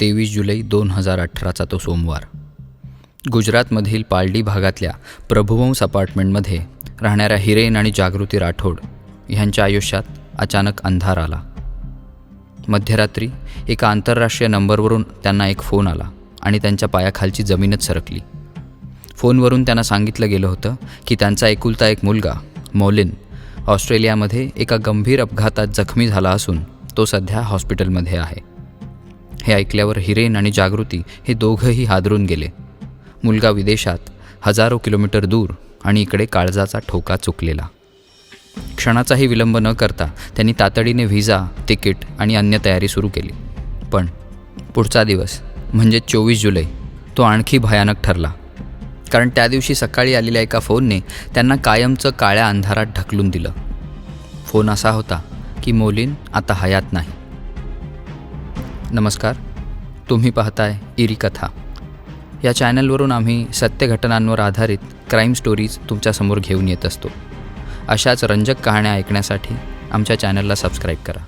तेवीस जुलै दोन हजार अठराचा तो सोमवार. गुजरातमधील पालडी भागातल्या प्रभुवंश अपार्टमेंटमध्ये राहणाऱ्या हिरेन आणि जागृती राठोड ह्यांच्या आयुष्यात अचानक अंधार आला. मध्यरात्री एका आंतरराष्ट्रीय नंबरवरून त्यांना एक फोन आला आणि त्यांच्या पायाखालची जमीनच सरकली. फोनवरून त्यांना सांगितलं गेलं होतं की त्यांचा एकुलता एक मुलगा मौलिन ऑस्ट्रेलियामध्ये एका गंभीर अपघातात जखमी झाला असून तो सध्या हॉस्पिटलमध्ये आहे. हे ऐकल्यावर हिरेन आणि जागृती हे दोघंही हादरून गेले. मुलगा विदेशात हजारो किलोमीटर दूर आणि इकडे काळजाचा ठोका चुकलेला. क्षणाचाही विलंब न करता त्यांनी तातडीने व्हिसा तिकीट आणि अन्य तयारी सुरू केली. पण पुढचा दिवस म्हणजे चोवीस जुलै तो आणखी भयानक ठरला. कारण त्या दिवशी सकाळी आलेल्या एका फोनने त्यांना कायमचं काळ्या अंधारात ढकलून दिलं. फोन असा होता की मोलीन आता हयात नाही. नमस्कार. तुम्ही पाहताय इरी कथा. या चॅनलवरून आम्ही सत्य घटनांवर आधारित क्राईम स्टोरीज तुमच्यासमोर घेऊन येत असतो. अशाच रंजक कहाण्या ऐकण्यासाठी आमच्या चॅनलला सबस्क्राईब करा.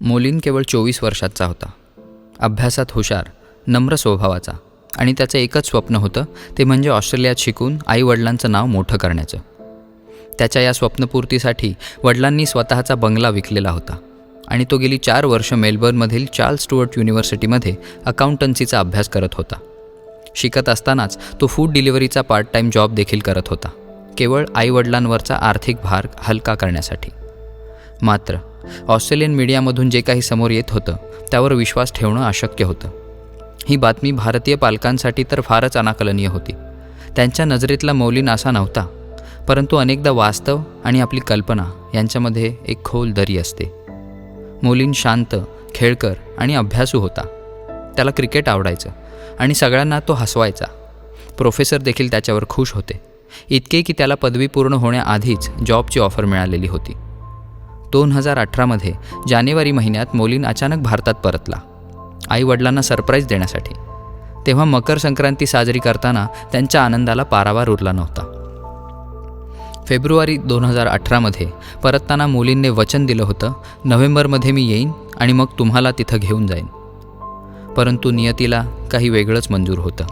मोलीन केवळ चोवीस वर्षाचा होता. अभ्यासात हुशार नम्र स्वभावाचा. आणि त्याचं एकच स्वप्न होतं ते म्हणजे ऑस्ट्रेलियात शिकून आईवडिलांचं नाव मोठं करण्याचं. त्याच्या या स्वप्नपूर्तीसाठी वडिलांनी स्वतःचा बंगला विकलेला होता आणि तो गेली चार वर्ष मेलबर्नमधील चार्ल्स स्टुअर्ट युनिव्हर्सिटीमध्ये अकाउंटन्सीचा अभ्यास करत होता. शिकत असतानाच तो फूड डिलिव्हरीचा पार्ट टाईम जॉब देखील करत होता केवळ आईवडिलांवरचा आर्थिक भार हलका करण्यासाठी. मात्र ऑस्ट्रेलियन मीडियामधून जे काही समोर येत होतं त्यावर विश्वास ठेवणं अशक्य होतं. ही बातमी भारतीय पालकांसाठी तर फारच अनाकलनीय होती. त्यांच्या नजरेतला मौलीन असा नव्हता परंतु अनेकदा वास्तव आणि आपली कल्पना यांच्यामध्ये एक खोल दरी असते. मौलीन शांत खेळकर आणि अभ्यासू होता. त्याला क्रिकेट आवडायचं आणि सगळ्यांना तो हसवायचा. प्रोफेसर देखील त्याच्यावर खुश होते. इतके की त्याला पदवी पूर्ण होण्याआधीच जॉबची ऑफर मिळालेली होती. दोन हजार अठरामध्ये जानेवारी महिन्यात मोलीन अचानक भारतात परतला. आईवडिलांना सरप्राईज देण्यासाठी. तेव्हा मकर संक्रांती साजरी करताना त्यांच्या आनंदाला पारावार उरला नव्हता. फेब्रुवारी दोन हजार अठरामध्ये परतताना मुलींनी वचन दिलं होतं नोव्हेंबरमध्ये मी येईन आणि मग तुम्हाला तिथं घेऊन जाईन. परंतु नियतीला काही वेगळंच मंजूर होतं.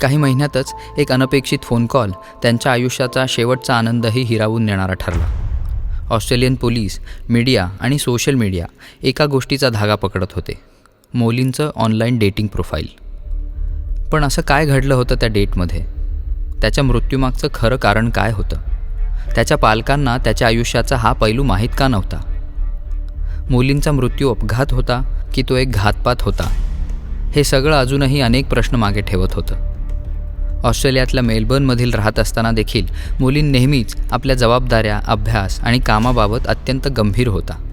काही महिन्यातच एक अनपेक्षित फोन कॉल त्यांच्या आयुष्याचा शेवटचा आनंदही हिरावून नेणारा ठरला. ऑस्ट्रेलियन पोलीस मीडिया आणि सोशल मीडिया एका गोष्टीचा धागा पकडत होते. मौलींचं ऑनलाईन डेटिंग प्रोफाईल पण असं काय घडलं होतं त्या डेटमध्ये त्याच्या मृत्यूमागचं खरं कारण काय होतं? त्याच्या पालकांना त्याच्या आयुष्याचा हा पैलू माहीत का नव्हता? मुलींचा मृत्यू अपघात होता की तो एक घातपात होता? हे सगळं अजूनही अनेक प्रश्न मागे ठेवत होतं. ऑस्ट्रेलियातल्या मेलबर्नमधील राहत असताना देखील मुलीं नेहमीच आपल्या जबाबदाऱ्या अभ्यास आणि कामाबाबत अत्यंत गंभीर होता.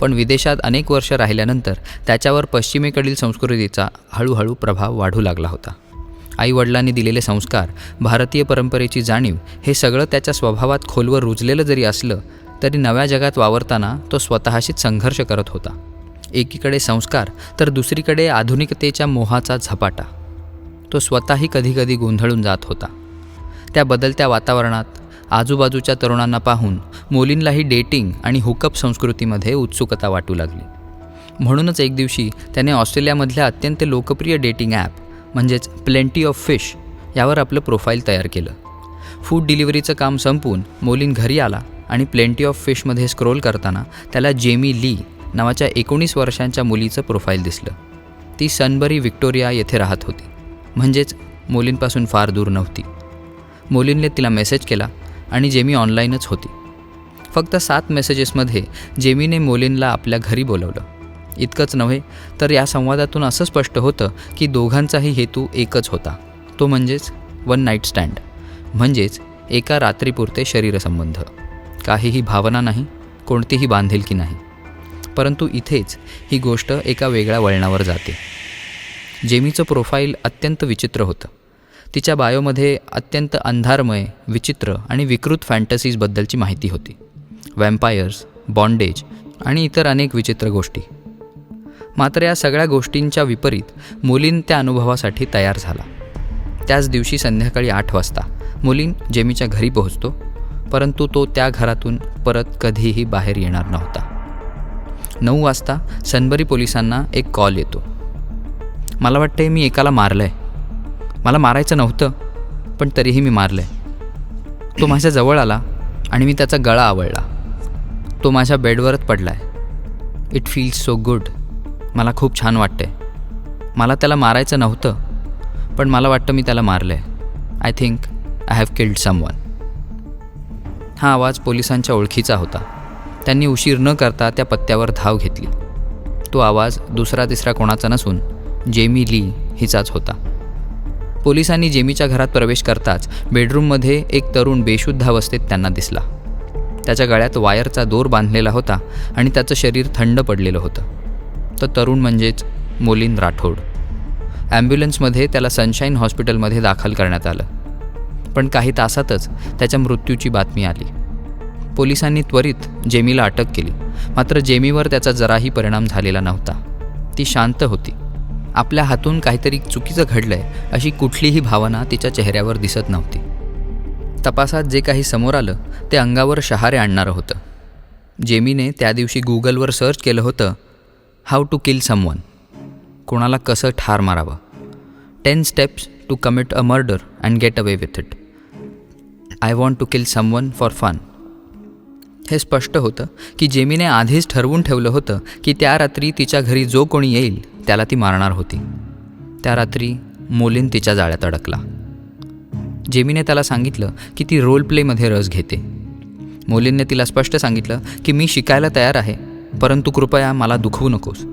पण विदेशात अनेक वर्ष राहिल्यानंतर त्याच्यावर पश्चिमेकडील संस्कृतीचा हळूहळू प्रभाव वाढू लागला होता. आईवडिलांनी दिलेले संस्कार भारतीय परंपरेची जाणीव हे सगळं त्याच्या स्वभावात खोलवर रुजलेलं जरी असलं तरी नव्या जगात वावरताना तो स्वतःशीच संघर्ष करत होता. एकीकडे संस्कार तर दुसरीकडे आधुनिकतेच्या मोहाचा झपाटा. तो स्वतःही कधीकधी गोंधळून जात होता. त्या बदलत्या वातावरणात आजूबाजूच्या तरुणांना पाहून मुलींलाही डेटिंग आणि हुकअप संस्कृतीमध्ये उत्सुकता वाटू लागली. म्हणूनच एक दिवशी त्याने ऑस्ट्रेलियामधल्या अत्यंत लोकप्रिय डेटिंग ॲप म्हणजेच प्लेंटी ऑफ फिश यावर आपलं प्रोफाईल तयार केलं. फूड डिलिव्हरीचं काम संपवून मोलिन घरी आला आणि प्लेंटी ऑफ फिशमध्ये स्क्रोल करताना त्याला जेमी ली नावाच्या एकोणीस वर्षांच्या मुलीचं प्रोफाईल दिसलं. ती सनबरी विक्टोरिया येथे राहत होती. म्हणजेच मुलींपासून फार दूर नव्हती. मोलींने तिला मेसेज केला आणि जेमी ऑनलाईनच होती. फक्त सात मेसेजेसमध्ये जेमीने मोलिनला आपल्या घरी बोलवलं. इतकंच नव्हे तर या संवादातून असं स्पष्ट होतं की दोघांचाही हेतू एकच होता. तो म्हणजेच वन नाईट स्टँड. म्हणजेच एका रात्रीपुरते शरीरसंबंध. काहीही भावना नाही कोणतीही बांधिलकी नाही. परंतु इथेच ही गोष्ट एका वेगळ्या वळणावर जाते. जेमीचं प्रोफाईल अत्यंत विचित्र होतं. तिच्या बायोमध्ये अत्यंत अंधारमय विचित्र आणि विकृत फॅन्टसीजबद्दलची माहिती होती. वॅम्पायर्स बॉन्डेज आणि इतर अनेक विचित्र गोष्टी. मात्र या सगळ्या गोष्टींच्या विपरीत मुलीन त्या अनुभवासाठी तयार झाला. त्याच दिवशी संध्याकाळी आठ वाजता मुलीन जेमीच्या घरी पोहोचतो परंतु तो त्या घरातून परत कधीही बाहेर येणार नव्हता. नऊ वाजता सनबरी पोलिसांना एक कॉल येतो. मला वाटते मी एकाला मारलं आहे मला मारायचं नव्हतं पण तरीही मी मारलं आहे तो माझ्या जवळ आला आणि मी त्याचा गळा आवळला. तो माझ्या बेडवरच पडला आहे इट फील्स सो गुड मला खूप छान वाटतंय. मला त्याला मारायचं नव्हतं पण मला वाटतं मी त्याला मारलं आहे I think I have killed someone हा आवाज पोलिसांच्या ओळखीचा होता. त्यांनी उशीर न करता त्या पत्त्यावर धाव घेतली. तो आवाज दुसरा तिसरा कोणाचा नसून जेमी ली हिचाच होता. पोलिसांनी जेमीच्या घरात प्रवेश करताच बेडरूममध्ये एक तरुण बेशुद्ध अवस्थेत त्यांना दिसला. त्याच्या गळ्यात वायरचा दोर बांधलेला होता आणि त्याचं शरीर थंड पडलेलं होतं. तर तरुण म्हणजेच मोलिन राठोड. ॲम्ब्युलन्समध्ये त्याला सनशाईन हॉस्पिटलमध्ये दाखल करण्यात आलं. पण काही तासातच त्याच्या मृत्यूची बातमी आली. पोलिसांनी त्वरित जेमीला अटक केली. मात्र जेमीवर त्याचा जराही परिणाम झालेला नव्हता. ती शांत होती. आपल्या हातून काहीतरी चुकीचं घडलंय अशी कुठलीही भावना तिच्या चेहऱ्यावर दिसत नव्हती. तपासात जे काही समोर आलं ते अंगावर शहारे आणणारं होतं. जेमीने त्या दिवशी गुगलवर सर्च केलं होतं हाऊ टू किल समवन. कोणाला कसं ठार मारावं? Ten steps to commit a murder and get away with it. I want to kill someone for fun. हे स्पष्ट होतं की जेमीने आधीच ठरवून ठेवलं होतं की त्या रात्री तिच्या घरी जो कोणी येईल त्याला ती मारणार होती. त्या रात्री मोलीन तिच्या जाळ्यात अडकला. जेमीने त्याला सांगितलं की ती रोल प्लेमध्ये रस घेते. मोलींने तिला स्पष्ट सांगितलं की मी शिकायला तयार आहे परंतु कृपया मला दुखवू नकोस.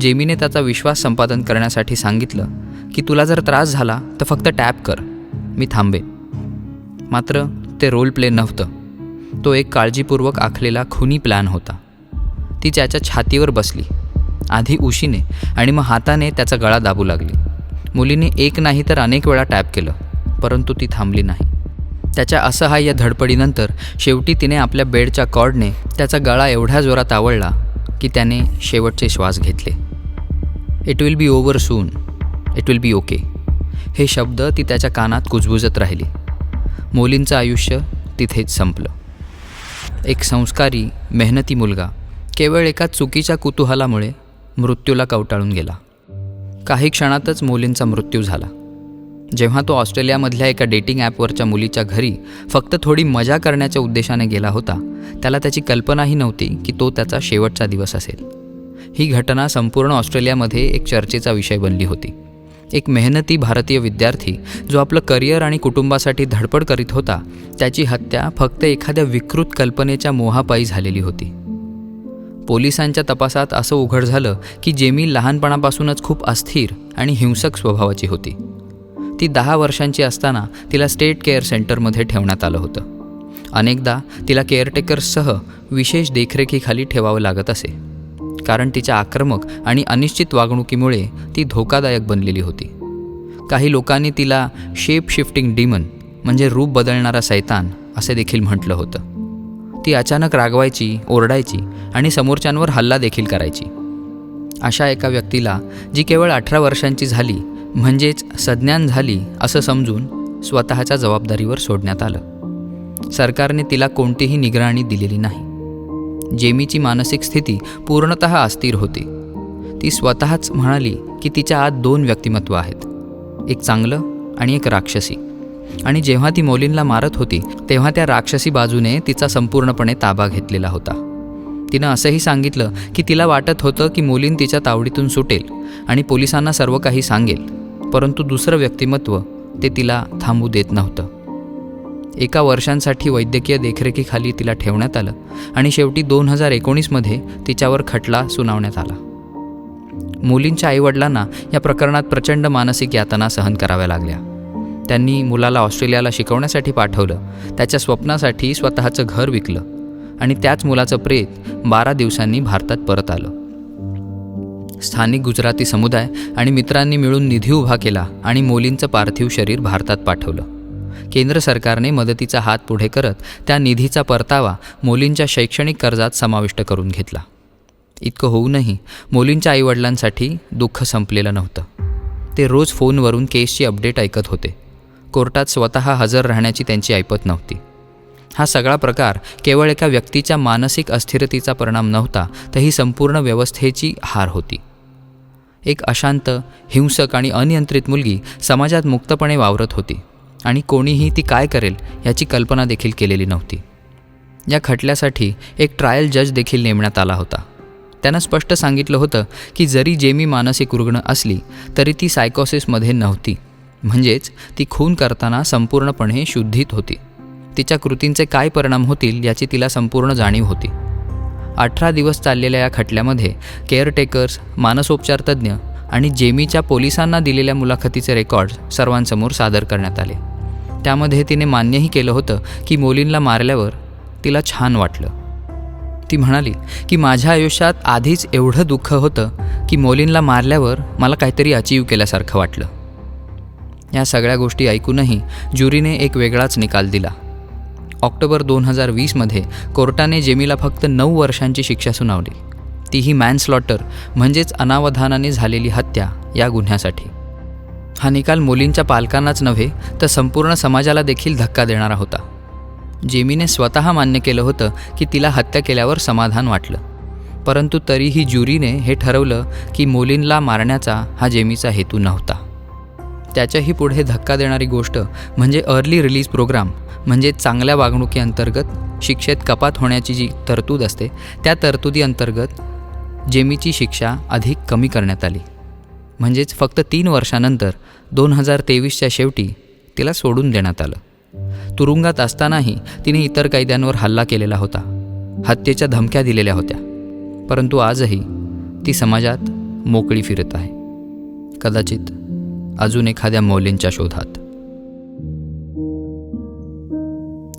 जेमीने त्याचा विश्वास संपादन करण्यासाठी सांगितलं की तुला जर त्रास झाला तर फक्त टॅप कर. मी थांबेन. मात्र ते रोल प्ले नव्हतं. तो एक काळजीपूर्वक आखलेला खुनी प्लॅन होता. ती त्याच्या छातीवर बसली. आधी उशीने आणि मग हाताने त्याचा गळा दाबू लागली. मुलीने एक नाही तर अनेक वेळा टॅप केलं परंतु ती थांबली नाही. त्याच्या असहाय्य धडपडीनंतर शेवटी तिने आपल्या बेडच्या कॉर्डने त्याचा गळा एवढ्या जोरात आवळला की त्याने शेवटचे श्वास घेतले. It will be over soon it will be okay हे शब्द ती त्याच्या कानात कुजबुजत राहिली. मोलींचं आयुष्य तिथेच संपलं. एक संस्कारी मेहनती मुलगा केवळ एका चुकीच्या कुतूहलामुळे मृत्यूला कवटाळून गेला. काही क्षणातच मुलींचा मृत्यू झाला. जेव्हा तो ऑस्ट्रेलियामधल्या एका डेटिंग ॲपवरच्या मुलीच्या घरी फक्त थोडी मजा करण्याच्या उद्देशाने गेला होता त्याला त्याची कल्पनाही नव्हती की तो त्याचा शेवटचा दिवस असेल. ही घटना संपूर्ण ऑस्ट्रेलियामध्ये एक चर्चेचा विषय बनली होती. एक मेहनती भारतीय विद्यार्थी जो आपलं करिअर आणि कुटुंबासाठी धडपड करीत होता त्याची हत्या फक्त एखाद्या विकृत कल्पनेच्या मोहापायी झालेली होती. पोलिसांच्या तपासात असं उघड झालं की जेमी लहानपणापासूनच खूप अस्थिर आणि हिंसक स्वभावाची होती. ती दहा वर्षांची असताना तिला स्टेट केअर सेंटरमध्ये ठेवण्यात आलं होतं. अनेकदा तिला केअरटेकर्ससह विशेष देखरेखीखाली ठेवावं लागत असे. कारण तिच्या आक्रमक आणि अनिश्चित वागणुकीमुळे ती धोकादायक बनलेली होती. काही लोकांनी तिला शेप शिफ्टिंग डिमन म्हणजे रूप बदलणारा सैतान असे देखील म्हटलं होतं. ती अचानक रागवायची ओरडायची आणि समोरच्यांवर हल्ला देखील करायची. अशा एका व्यक्तीला जी केवळ अठरा वर्षांची झाली म्हणजेच सज्ञान झाली असं समजून स्वतःच्या जबाबदारीवर सोडण्यात आलं. सरकारने तिला कोणतीही निगराणी दिलेली नाही. जेमीची मानसिक स्थिती पूर्णत अस्थिर होती. ती स्वतःच म्हणाली की तिच्या आत दोन व्यक्तिमत्व आहेत एक चांगलं आणि एक राक्षसी. आणि जेव्हा ती मोलींना मारत होती तेव्हा त्या राक्षसी बाजूने तिचा संपूर्णपणे ताबा घेतलेला होता. तिनं असंही सांगितलं की तिला वाटत होतं की मोलीन तिच्या तावडीतून सुटेल आणि पोलिसांना सर्व काही सांगेल परंतु दुसरं व्यक्तिमत्व ते तिला थांबू देत नव्हतं. एका वर्षांसाठी वैद्यकीय देखरेखीखाली तिला ठेवण्यात आलं आणि शेवटी दोन हजार एकोणीसमध्ये तिच्यावर खटला सुनावण्यात आला. मुलींच्या आईवडिलांना या प्रकरणात प्रचंड मानसिक यातना सहन कराव्या लागल्या. त्यांनी मुलाला ऑस्ट्रेलियाला शिकवण्यासाठी पाठवलं त्याच्या स्वप्नासाठी स्वतःचं घर विकलं आणि त्याच मुलाचं प्रेत बारा दिवसांनी भारतात परत आलं. स्थानिक गुजराती समुदाय आणि मित्रांनी मिळून निधी उभा केला आणि मुलींचं पार्थिव शरीर भारतात पाठवलं. केंद्र सरकारने मदतीचा हात पुढे करत त्या निधीचा परतावा मुलींच्या शैक्षणिक कर्जात समाविष्ट करून घेतला. इतकं होऊनही मुलींच्या आईवडिलांसाठी दुःख संपलेलं नव्हतं. ते रोज फोनवरून केसची अपडेट ऐकत होते. कोर्टात स्वतः हजर राहण्याची त्यांची ऐपत नव्हती. हा सगळा प्रकार केवळ एका व्यक्तीच्या मानसिक अस्थिरतेचा परिणाम नव्हता तर ही संपूर्ण व्यवस्थेची हार होती. एक अशांत हिंसक आणि अनियंत्रित मुलगी समाजात मुक्तपणे वावरत होती. आणि कोणीही ती काय करेल याची कल्पना देखील केलेली नव्हती. या खटल्यासाठी एक ट्रायल जज देखील नेमण्यात आला होता. त्यानं स्पष्ट सांगितलं होतं की जरी जेमी मानसिक रुग्ण असली तरी ती सायकोसिसमध्ये नव्हती. म्हणजेच ती खून करताना संपूर्णपणे शुद्धित होती. तिच्या कृतींचे काय परिणाम होतील याची तिला संपूर्ण जाणीव होती. अठरा दिवस चाललेल्या या खटल्यामध्ये केअरटेकर्स मानसोपचार तज्ज्ञ आणि जेमीच्या पोलिसांना दिलेल्या मुलाखतीचे रेकॉर्ड सर्वांसमोर सादर करण्यात आले. त्यामध्ये तिने मान्यही केलं होतं की मोलींना मारल्यावर तिला छान वाटलं. ती म्हणाली की माझ्या आयुष्यात आधीच एवढं दुःख होतं की मोलींना मारल्यावर मला काहीतरी अचीव केल्यासारखं वाटलं. या सगळ्या गोष्टी ऐकूनही ज्युरीने एक वेगळाच निकाल दिला. ऑक्टोबर दोन हजार वीसमध्ये कोर्टाने जेमीला फक्त नऊ वर्षांची शिक्षा सुनावली. तीही मॅनस्लॉटर म्हणजेच अनावधानाने झालेली हत्या या गुन्ह्यासाठी. हा निकाल मुलींच्या पालकांनाच नव्हे तर संपूर्ण समाजाला देखील धक्का देणारा होता. जेमीने स्वतः मान्य केलं होतं की तिला हत्या केल्यावर समाधान वाटलं. परंतु तरीही ज्युरीने हे ठरवलं की मुलींला मारण्याचा हा जेमीचा हेतू नव्हता. त्याच्याही पुढे धक्का देणारी गोष्ट म्हणजे अर्ली रिलीज प्रोग्राम म्हणजे चांगल्या वागणुकीअंतर्गत शिक्षेत कपात होण्याची जी तरतूद असते त्या तरतुदीअंतर्गत जेमीची शिक्षा अधिक कमी करण्यात आली. म्हणजेच फक्त तीन वर्षानंतर दोन हजार तेवीसच्या शेवटी तिला सोडून देण्यात आलं. तुरुंगात असतानाही तिने इतर कैद्यांवर हल्ला केलेला होता. हत्येच्या धमक्या दिलेल्या होत्या. परंतु आजही ती समाजात मोकळी फिरत आहे. कदाचित अजून एखाद्या मौलींच्या शोधात.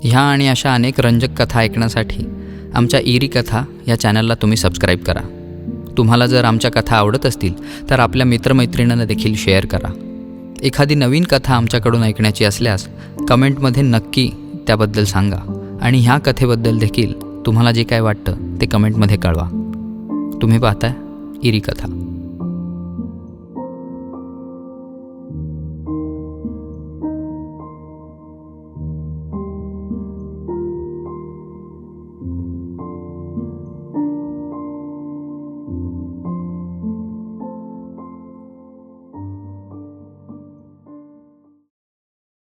ह्या आणि अशा अनेक रंजक कथा ऐकण्यासाठी आमच्या इरी कथा या चॅनलला तुम्ही सबस्क्राईब करा. तुम्हाला जर आमच्या कथा आवडत असतील तर आपल्या मित्रमैत्रिणींना देखील शेअर करा. एखादी नवीन कथा आमच्याकडून ऐकण्याची असल्यास कमेंटमध्ये नक्की त्याबद्दल सांगा आणि ह्या कथेबद्दल देखील तुम्हाला जे काय वाटतं ते कमेंटमध्ये कळवा. तुम्ही पाहताय इरी कथा.